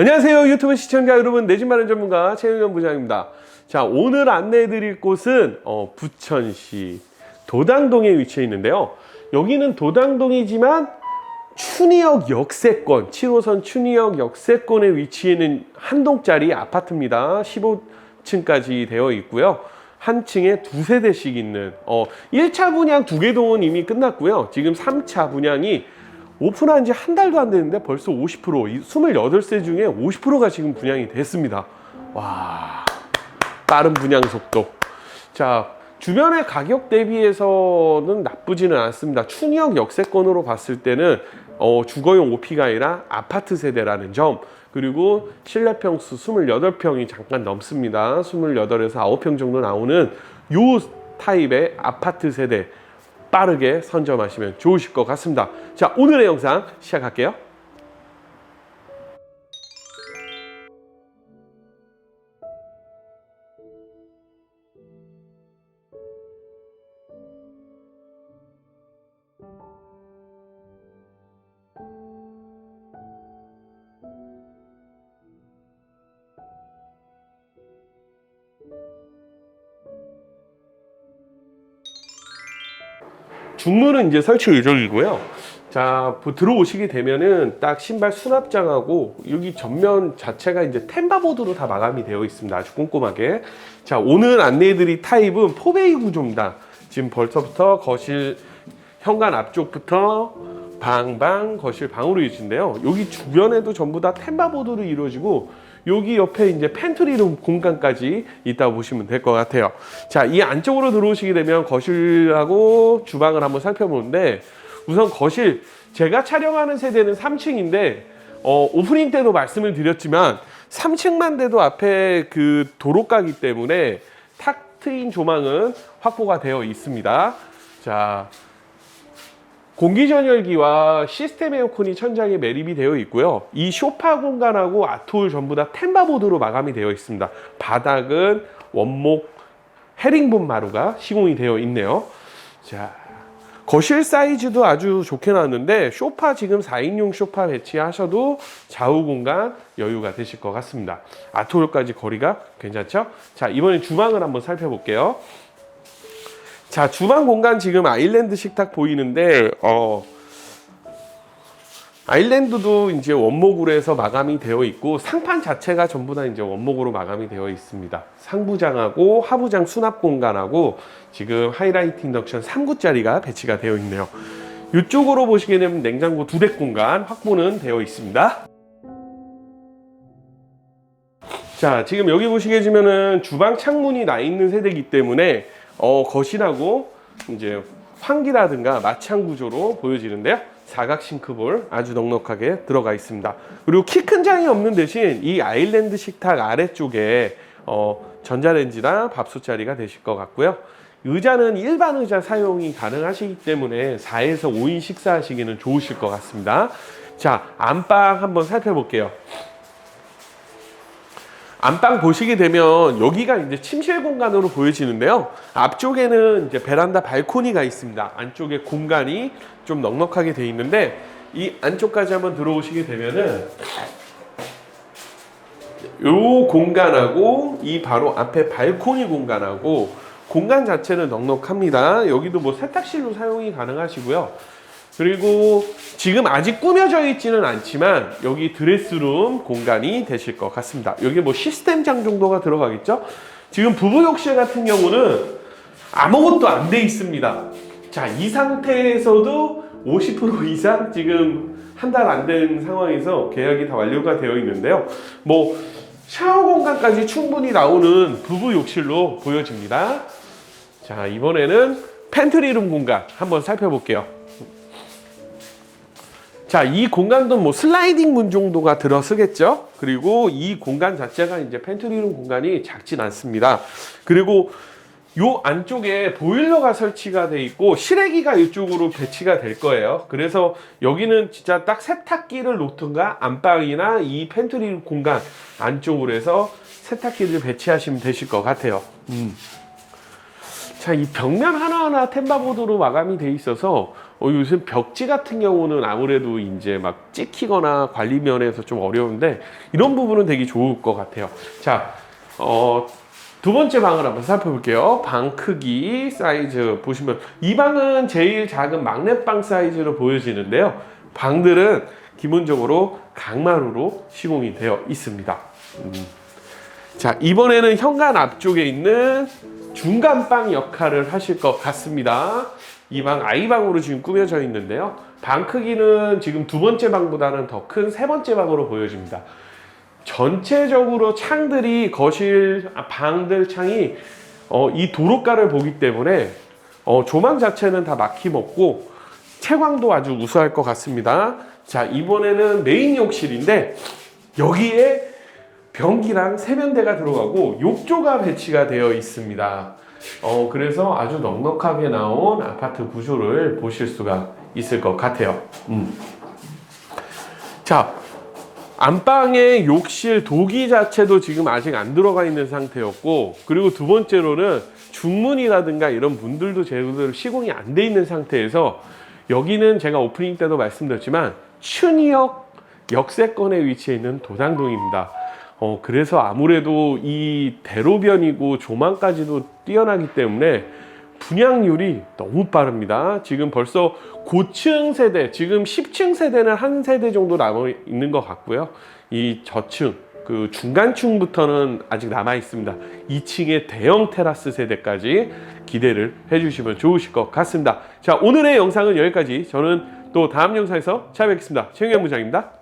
안녕하세요. 유튜브 시청자 여러분 내 집 마련 전문가 최영현 부장입니다. 자 오늘 안내해 드릴 곳은 어, 부천시 도당동에 위치해 있는데요. 여기는 도당동이지만 춘희역 역세권 7호선 춘희역 역세권에 위치해 있는 한 동짜리 아파트입니다. 15층까지 되어 있고요. 한 층에 두세 대씩 있는 어 1차 분양 두 개 동은 이미 끝났고요. 지금 3차 분양이 오픈한 지 한 달도 안 됐는데 벌써 50%, 이 28세 중에 50%가 지금 분양이 됐습니다. 와, 빠른 분양 속도. 자, 주변의 가격 대비해서는 나쁘지는 않습니다. 춘희역 역세권으로 봤을 때는 어, 주거용 오피가 아니라 아파트 세대라는 점, 그리고 실내 평수 28평이 잠깐 넘습니다. 28에서 9평 정도 나오는 요 타입의 아파트 세대. 빠르게 선점하시면 좋으실 것 같습니다. 자, 오늘의 영상 시작할게요. 중문은 이제 설치 예정이고요. 자, 뭐 들어오시게 되면은 딱 신발 수납장하고 여기 전면 자체가 이제 템바보드로 다 마감이 되어 있습니다. 아주 꼼꼼하게. 자, 오늘 안내해드릴 타입은 포베이 구조입니다. 지금 벌써부터 거실 현관 앞쪽부터 방방 거실 방으로 이루어진데요. 여기 주변에도 전부 다 템바보드로 이루어지고 여기 옆에 이제 팬트리룸 공간까지 있다고 보시면 될 것 같아요. 자, 이 안쪽으로 들어오시게 되면 거실하고 주방을 한번 살펴보는데 우선 거실 제가 촬영하는 세대는 3층인데 어, 오프닝 때도 말씀을 드렸지만 3층만 돼도 앞에 그 도로가기 때문에 탁 트인 조망은 확보가 되어 있습니다. 자, 공기전열기와 시스템 에어컨이 천장에 매립이 되어 있고요. 이 쇼파 공간하고 아톨 전부 다 템바보드로 마감이 되어 있습니다. 바닥은 원목 헤링본 마루가 시공이 되어 있네요. 자, 거실 사이즈도 아주 좋게 나왔는데 쇼파 지금 4인용 쇼파 배치하셔도 좌우 공간 여유가 되실 것 같습니다. 아톨까지 거리가 괜찮죠? 자, 이번엔 주방을 한번 살펴볼게요. 자, 주방 공간 지금 아일랜드 식탁 보이는데, 어, 아일랜드도 이제 원목으로 해서 마감이 되어 있고, 상판 자체가 전부 다 이제 원목으로 마감이 되어 있습니다. 상부장하고 하부장 수납 공간하고 지금 하이라이트 인덕션 3구짜리가 배치가 되어 있네요. 이쪽으로 보시게 되면 냉장고 두 대 공간 확보는 되어 있습니다. 자, 지금 여기 보시게 되면은 주방 창문이 나 있는 세대이기 때문에 어, 거실하고 이제 환기라든가 마창 구조로 보여지는데요. 사각 싱크볼 아주 넉넉하게 들어가 있습니다. 그리고 키 큰 장이 없는 대신 이 아일랜드 식탁 아래쪽에 어, 전자레인지나 밥솥 자리가 되실 것 같고요. 의자는 일반 의자 사용이 가능하시기 때문에 4에서 5인 식사하시기는 좋으실 것 같습니다. 자, 안방 한번 살펴볼게요. 안방 보시게 되면 여기가 이제 침실 공간으로 보여지는데요. 앞쪽에는 이제 베란다 발코니가 있습니다. 안쪽에 공간이 좀 넉넉하게 돼 있는데 이 안쪽까지 한번 들어오시게 되면은 요 공간하고 이 바로 앞에 발코니 공간하고 공간 자체는 넉넉합니다. 여기도 뭐 세탁실로 사용이 가능하시고요. 그리고 지금 아직 꾸며져 있지는 않지만 여기 드레스룸 공간이 되실 것 같습니다. 여기 뭐 시스템장 정도가 들어가겠죠? 지금 부부 욕실 같은 경우는 아무것도 안 돼 있습니다. 자, 이 상태에서도 50% 이상 지금 한 달 안 된 상황에서 계약이 다 완료가 되어 있는데요. 뭐 샤워 공간까지 충분히 나오는 부부 욕실로 보여집니다. 자, 이번에는 팬트리룸 공간 한번 살펴볼게요. 자, 이 공간도 뭐 슬라이딩 문 정도가 들어서겠죠? 그리고 이 공간 자체가 이제 팬트리룸 공간이 작진 않습니다. 그리고 요 안쪽에 보일러가 설치가 돼 있고 실외기가 이쪽으로 배치가 될 거예요. 그래서 여기는 진짜 딱 세탁기를 놓든가 안방이나 이 팬트리 공간 안쪽으로 해서 세탁기를 배치하시면 되실 것 같아요. 음. 자, 이 벽면 하나하나 템바보드로 마감이 돼 있어서 어, 요즘 벽지 같은 경우는 아무래도 이제 막 찍히거나 관리 면에서 좀 어려운데 이런 부분은 되게 좋을 것 같아요. 자, 어, 두 번째 방을 한번 살펴볼게요. 방 크기, 사이즈 보시면 이 방은 제일 작은 막내방 사이즈로 보여지는데요. 방들은 기본적으로 강마루로 시공이 되어 있습니다. 음. 자, 이번에는 현관 앞쪽에 있는 중간방 역할을 하실 것 같습니다. 이방 아이방으로 지금 꾸며져 있는데요. 방 크기는 지금 두 번째 방보다는 더 큰 세 번째 방으로 보여집니다. 전체적으로 창들이 거실 아, 방들 창이 어, 이 도로가를 보기 때문에 어, 조망 자체는 다 막힘없고 채광도 아주 우수할 것 같습니다. 자 이번에는 메인 욕실인데 여기에 변기랑 세면대가 들어가고 욕조가 배치가 되어 있습니다. 어, 그래서 아주 넉넉하게 나온 아파트 구조를 보실 수가 있을 것 같아요. 음. 자, 안방의 욕실 도기 자체도 지금 아직 안 들어가 있는 상태였고, 그리고 두 번째로는 중문이라든가 이런 문들도 제대로 시공이 안 돼 있는 상태에서 여기는 제가 오프닝 때도 말씀드렸지만 춘희역 역세권에 위치해 있는 도당동입니다. 어, 그래서 아무래도 이 대로변이고 조망까지도 뛰어나기 때문에 분양률이 너무 빠릅니다. 지금 벌써 고층 세대, 지금 10층 세대는 한 세대 정도 남아 있는 것 같고요. 이 저층, 그 중간층부터는 아직 남아 있습니다. 2층의 대형 테라스 세대까지 기대를 해주시면 좋으실 것 같습니다. 자, 오늘의 영상은 여기까지. 저는 또 다음 영상에서 찾아뵙겠습니다. 최영현 부장입니다.